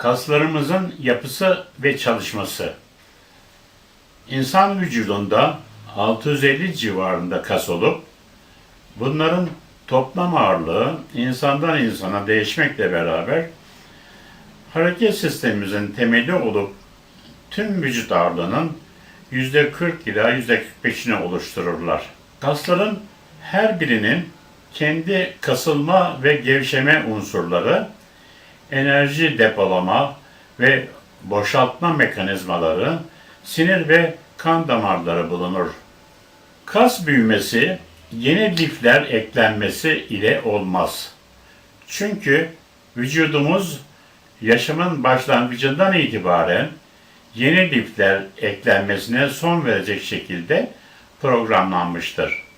Kaslarımızın yapısı ve çalışması. İnsan vücudunda 650 civarında kas olup bunların toplam ağırlığı insandan insana değişmekle beraber hareket sistemimizin temeli olup tüm vücut ağırlığının %40 ila %45'ini oluştururlar. Kasların her birinin kendi kasılma ve gevşeme unsurları, enerji depolama ve boşaltma mekanizmaları, sinir ve kan damarları bulunur. Kas büyümesi yeni lifler eklenmesi ile olmaz. Çünkü vücudumuz yaşamın başlangıcından itibaren yeni lifler eklenmesine son verecek şekilde programlanmıştır.